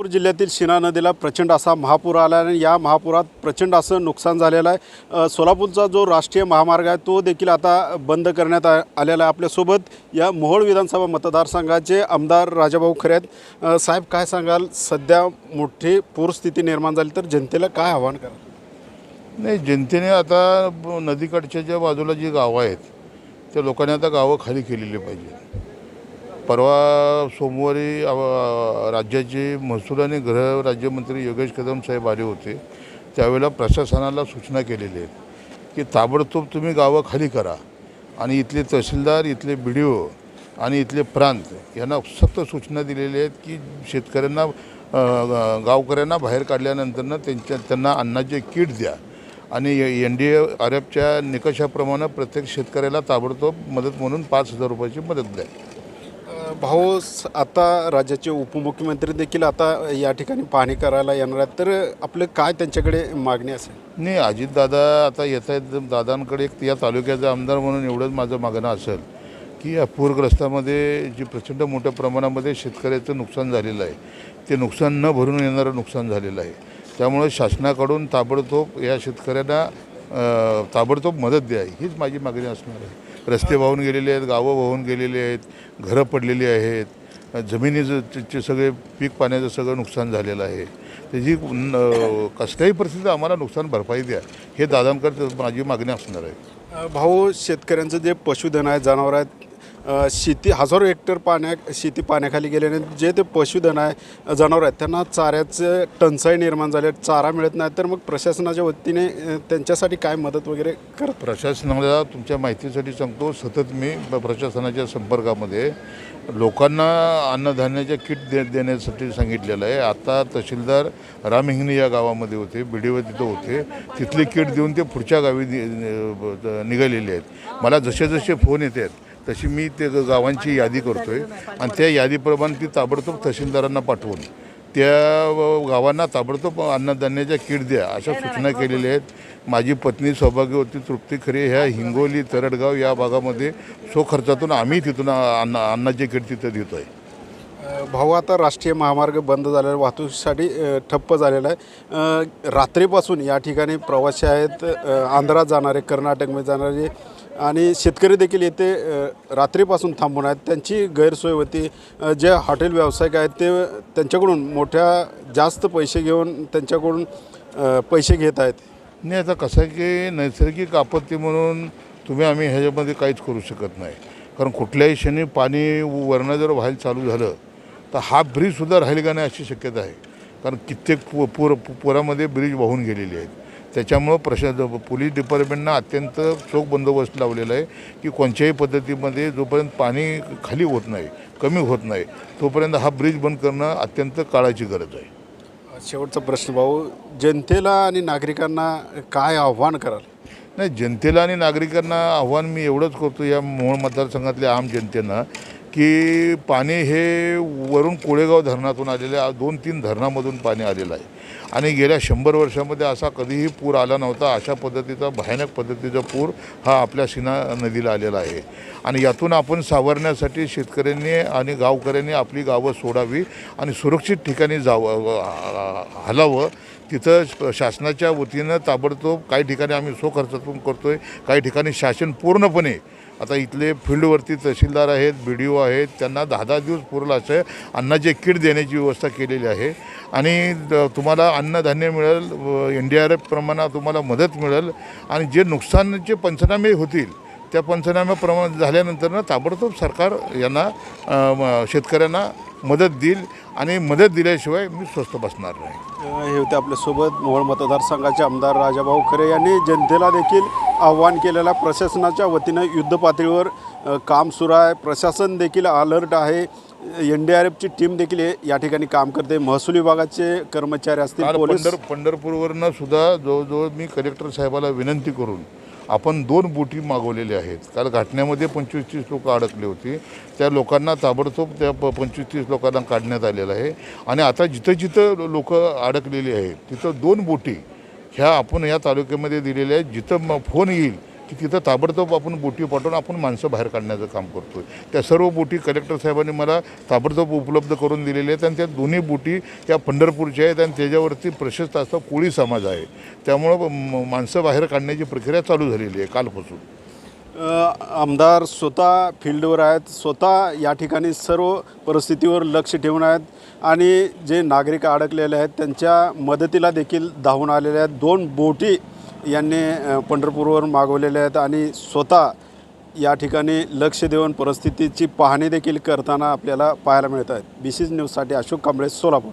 नागपूर जिल्ह्यातील शिना नदीला प्रचंड असा महापूर आला आणि या महापुरात प्रचंड असं नुकसान झालेलं आहे. सोलापूरचा जो राष्ट्रीय महामार्ग आहे तो देखील आता बंद करण्यात आ आलेला आहे आपल्यासोबत. या मोहोळ विधानसभा मतदारसंघाचे आमदार राजाभाऊ खरे आहेत. साहेब काय सांगाल? सध्या मोठी पूरस्थिती निर्माण झाली तर जनतेला काय आव्हान करा? नाही जनतेने आता नदीकडच्या ज्या बाजूला जी गावं आहेत त्या लोकांनी आता गावं खाली केलेली पाहिजे परवा सोमवारी राज्याचे महसूल आणि गृह राज्यमंत्री योगेश कदम साहेब आले होते. त्यावेळेला प्रशासनाला सूचना केलेली आहेत की ताबडतोब तुम्ही गावं खाली करा. आणि इथले तहसीलदार इथले बी डी ओ आणि इथले प्रांत यांना सक्त सूचना दिलेल्या आहेत की शेतकऱ्यांना गावकऱ्यांना बाहेर काढल्यानंतरनं त्यांच्या त्यांना अन्नाचे किट द्या. आणि एन डी ए आर एफच्या निकषाप्रमाणे प्रत्येक शेतकऱ्याला ताबडतोब मदत म्हणून पाच हजार रुपयाची मदत द्या. भाऊ आता राज्याचे उपमुख्यमंत्री देखील आता या ठिकाणी पाहणी करायला येणार आहेत. तर आपलं काय त्यांच्याकडे मागणी असेल? नाही अजितदादा आता येत आहेत. दादांकडे एक या तालुक्याचा आमदार म्हणून एवढंच माझं मागणं असेल की या पूरग्रस्तामध्ये जी प्रचंड मोठ्या प्रमाणामध्ये शेतकऱ्याचं नुकसान झालेलं आहे ते नुकसान न भरून येणारं नुकसान झालेलं आहे. त्यामुळे शासनाकडून ताबडतोब या शेतकऱ्यांना ताबडतोब मदत द्या हीच माझी मागणी असणार आहे. रस्ते वाहून गेलेले आहेत गावं वाहून गेलेली आहेत घरं पडलेली आहेत. जमिनीचं सगळे पीक पाण्याचं सगळं नुकसान झालेलं आहे. त्याची कसल्याही परिस्थितीत आम्हाला नुकसान भरपाई द्या. हे दादांकडे माझी मागणी असणार आहे. भाऊ शेतकऱ्यांचं जे पशुधन आहे जनावर आहेत शेती हजारो हेक्टर पाण्या शेती पाण्याखाली गेल्याने जे ते पशुधन आहे जनावर आहेत त्यांना चाऱ्याचं टंचाई निर्माण झाली आहे, चारा मिळत नाही. तर मग प्रशासनाच्या वतीने त्यांच्यासाठी काय मदत वगैरे करत प्रशासनाला तुमच्या माहितीसाठी सांगतो सतत मी प्रशासनाच्या संपर्कामध्ये लोकांना अन्नधान्याच्या किट दे देण्यासाठी सांगितलेलं आहे. आता तहसीलदार रामहिंगणी या गावामध्ये होते बी डी ओ तिथं होते. तिथले किट देऊन ते पुढच्या गावी निघालेले आहेत. मला जसे जसे फोन येत आहेत तशी मी ते ग- गावांची यादी करतो आहे आणि त्या यादीप्रमाणे ती ताबडतोब तहसीलदारांना पाठवून त्या गावांना ताबडतोब अन्नधान्याच्या किट द्या अशा सूचना केलेल्या आहेत. माझी पत्नी सौभाग्यवती तृप्ती खरे ह्या हिंगोली तरडगाव या भागामध्ये स्वखर्चातून आम्ही तिथून अन्न अन्नाचे किट तिथं देतो आहे भाऊ आता राष्ट्रीय महामार्ग बंद झालेला वाहतुकीसाठी ठप्प झालेला आहे. रात्रीपासून या ठिकाणी प्रवासी आहेत आंध्रात जाणारे कर्नाटकमध्ये जाणारे आणि शेतकरी देखील येथे रात्रीपासून थांबून आहेत. त्यांची गैरसोय होती. जे हॉटेल व्यावसायिक आहेत ते त्यांच्याकडून मोठ्या जास्त पैसे घेऊन त्यांच्याकडून पैसे घेत आहेत. नाही आता कसं आहे की नैसर्गिक आपत्ती म्हणून तुम्ही आम्ही ह्याच्यामध्ये काहीच करू शकत नाही. कारण कुठल्याही क्षणी पाणी वरणं जर व्हायला चालू झालं तर हा ब्रिजसुद्धा राहील का नाही अशी शक्यता आहे. कारण कित्येक पु पूर पुरामध्ये ब्रिज वाहून गेलेले आहेत. त्याच्यामुळं प्रशा पोलीस डिपार्टमेंटनं अत्यंत चोख बंदोबस्त लावलेला आहे की कोणत्याही पद्धतीमध्ये जोपर्यंत पाणी खाली होत नाही कमी होत नाही तोपर्यंत हा ब्रिज बंद करणं अत्यंत काळाची गरज आहे. शेवटचा प्रश्न भाऊ जनतेला आणि नागरिकांना काय आव्हान कराल? नाही जनतेला आणि नागरिकांना आव्हान मी एवढंच करतो या मोहोळ मतदारसंघातल्या आम जनतेनं की पाणी हे वरून कोळेगाव धरणातून आलेले दोन तीन धरणामधून पाणी आलेलं आहे. आणि गेल्या शंभर वर्षामध्ये असा कधीही पूर आला नव्हता. अशा पद्धतीचा भयानक पद्धतीचा पूर हा आपल्या सीना नदीला आलेला आहे. आणि यातून आपण सावरण्यासाठी शेतकऱ्यांनी आणि गावकऱ्यांनी आपली गावं सोडावी आणि सुरक्षित ठिकाणी जावं हलावं. तिथं शासनाच्या वतीनं ताबडतोब काही ठिकाणी आम्ही स्वखर्चातून करतो आहे काही ठिकाणी शासन पूर्णपणे आता इथले फील्डवरती तहसीलदार आहेत बी डी ओ आहेत त्यांना दहा दहा दिवस पुरलं असं अन्नाचे किट देण्याची व्यवस्था केलेली आहे. आणि तुम्हाला अन्नधान्य मिळेल एन डी आर एफ प्रमाणात तुम्हाला मदत मिळेल. आणि जे नुकसानाचे पंचनामे होतील त्या पंचनाम्याप्रमाणे झाल्यानंतर ना ताबडतोब सरकार यांना शेतकऱ्यांना मदत देईल आणि मदत दिल्याशिवाय मी स्वस्त बसणार नाही. हे होते आपल्यासोबत मोहोळ मतदारसंघाचे आमदार राजाभाऊ खरे यांनी जनतेला देखील आव्हान केलेल्या प्रशासनाच्या वतीनं युद्ध पातळीवर काम सुरू आहे. प्रशासन देखील अलर्ट आहे. एन डी आर एफची टीम देखील या ठिकाणी काम करते. महसूल विभागाचे कर्मचारी असतील पंढर पंढरपूरवरनं सुद्धा जवळजवळ मी कलेक्टर साहेबाला विनंती करून आपण दोन बोटी मागवलेल्या आहेत. काल घाटण्यामध्ये पंचवीस तीस लोक अडकले होते. त्या लोकांना ताबडतोब त्या प पंचवीस तीस लोकांना काढण्यात आलेलं आहे. आणि आता जिथं जिथं लोक अडकलेली आहेत तिथं दोन बोटी ह्या आपण या तालुक्यामध्ये दिलेल्या आहेत. जिथं फोन येईल की तिथं ताबडतोब आपण बोटी पाठवून आपण माणसं बाहेर काढण्याचं काम करतो आहे त्या सर्व बोटी कलेक्टर साहेबांनी मला ताबडतोब उपलब्ध करून दिलेल्या आहेत आणि त्या दोन्ही बोटी या पंढरपूरच्या आहेत आणि त्याच्यावरती प्रशस्त असा कोळी समाज आहे. त्यामुळं माणसं बाहेर काढण्याची प्रक्रिया चालू झालेली आहे कालपासून. आमदार स्वतः फील्डवर आहेत. स्वतः या ठिकाणी सर्व परिस्थितीवर लक्ष ठेवून आहेत आणि जे नागरिक अडकलेले आहेत त्यांच्या मदतीला देखील धावून आलेले आहेत. दोन बोटी यांनी पंढरपूरवरून पंढरपूरवर मागवलेल्या आहेत आणि स्वतः या ठिकाणी लक्ष देऊन परिस्थितीची पाहणी देखील करताना आपल्याला पाहायला मिळत आहेत. बी सी न्यूजसाठी अशोक कांबळे सोलापूर.